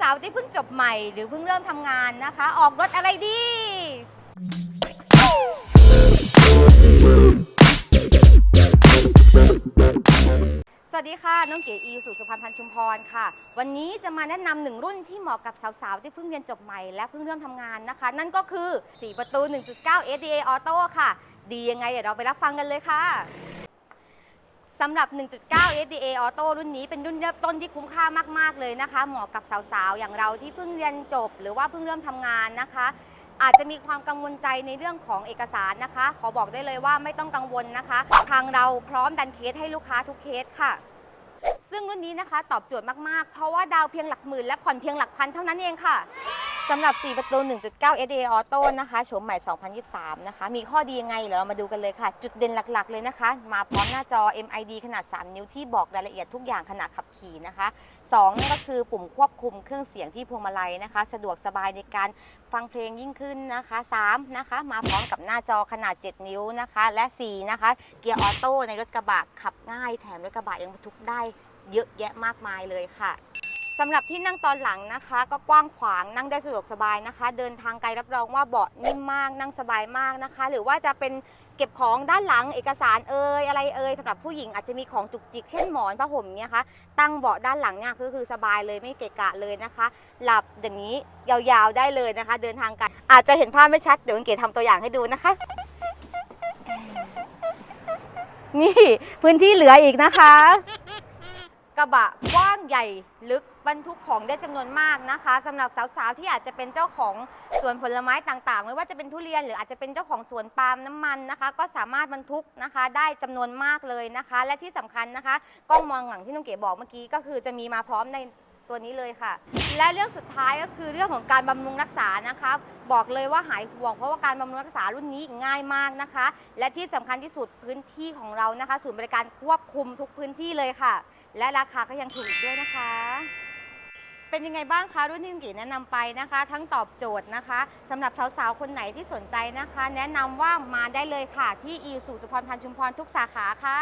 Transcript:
สาวๆที่เพิ่งจบใหม่ หรือเพิ่งเริ่มทำงานนะคะ ออกรถอะไรดี สวัสดีค่ะ น้องเก๋อีสุสุพรรณพันธ์ชุมพรค่ะ วันนี้จะมาแนะนำหนึ่งรุ่นที่เหมาะกับสาวๆ ที่เพิ่งเรียนจบใหม่และเพิ่งเริ่มทำงานนะคะ นั่นก็คือ 4 ประตู 1.9 SDA Auto ค่ะ ดียังไงเดี๋ยวเราไปรับฟังกันเลยค่ะ สำหรับ 1.9 SDA Auto รุ่นนี้เป็นรุ่นเริ่มต้นที่คุ้มค่ามาก ๆ เลยนะคะ เหมาะกับสาว ๆ อย่างเราที่เพิ่งเรียนจบ หรือว่าเพิ่งเริ่มทำงานนะคะ อาจจะมีความกังวลใจในเรื่องของเอกสารนะคะ ขอบอกได้เลยว่าไม่ต้องกังวลนะคะ ทางเราพร้อมดันเคสให้ลูกค้าทุกเคสค่ะ ซึ่งรุ่นนี้นะคะตอบโจทย์มาก ๆ เพราะว่าดาวเพียงหลักหมื่นและผ่อนเพียงหลักพันเท่านั้นเองค่ะสำหรับ 4 ประตู 1.9 SDA Auto นะคะโฉมใหม่ 2023 นะคะ มีข้อดียังไง เดี๋ยวเรามาดูกันเลยค่ะ จุดเด่นหลักๆ เลยนะคะ มาพร้อมหน้าจอ MID ขนาด 3 นิ้วที่บอกรายละเอียดทุกอย่างขณะขับขี่นะคะ2นั่นก็คือปุ่มควบคุมเครื่องเสียงที่พวงมาลัยนะคะ สะดวกสบายในการฟังเพลงยิ่งขึ้นนะคะ3นะคะ มาพร้อมกับหน้าจอขนาด 7 นิ้วนะคะ และ4นะคะ เกียร์ออโต้ในรถกระบะขับง่ายแถมรถกระบะยังบรรทุกได้เยอะแยะมากมายเลยค่ะ สำหรับที่นั่งตอนหลังนะคะ ก็กว้างขวางนั่งได้สะดวกสบายนะคะ เดินทางไกลรับรองว่าเบาะนิ่มมากนั่งสบายมากนะคะ หรือว่าจะเป็นเก็บของด้านหลังเอกสารเอ่ยอะไรเอ่ยสำหรับผู้หญิงอาจจะมีของจุกจิกเช่นหมอนผ้าห่มเนี่ยคะตั้งเบาะด้านหลังเนี่ยก็คือสบายเลยไม่เกะกะเลยนะคะ หลับอย่างนี้ยาวๆได้เลยนะคะ เดินทางไกันอาจจะเห็นภาพไม่ชัดเดี๋ยวเก๋ทำตัวอย่างให้ดูนะคะ นี่พื้นที่เหลืออีกนะคะ กระบะกว้างใหญ่ลึกบรรทุกของได้จำนวนมากนะคะสำหรับสาวๆที่อาจจะเป็นเจ้าของสวนผลไม้ต่างๆ ไม่ว่าจะเป็นทุเรียนหรืออาจจะเป็นเจ้าของสวนปาล์มน้ำมันนะคะ ก็สามารถบรรทุกนะคะ ได้จำนวนมากเลยนะคะ และที่สำคัญนะคะกล้องมองหลังที่น้องเก๋บอกเมื่อกี้ก็คือจะมีมาพร้อมใน ตัวนี้เลยค่ะ และเรื่องสุดท้ายก็คือเรื่องของการบำรุงรักษานะคะบอกเลยว่าหายห่วงเพราะว่าการบำรุงรักษารุ่นนี้ง่ายมากนะคะ และที่สำคัญที่สุดพื้นที่ของเรานะคะศูนย์บริการควบคุมทุกพื้นที่เลยค่ะ และราคาก็ยังถูกด้วยนะคะ เป็นยังไงบ้างคะรุ่นที่คุณกีแนะนำไปนะคะ ทั้งตอบโจทย์นะคะสำหรับสาวๆคนไหนที่สนใจนะคะ แนะนำว่ามาได้เลยค่ะ ที่อีสุสุพรพันธ์ชุมพรทุกสาขาค่ะ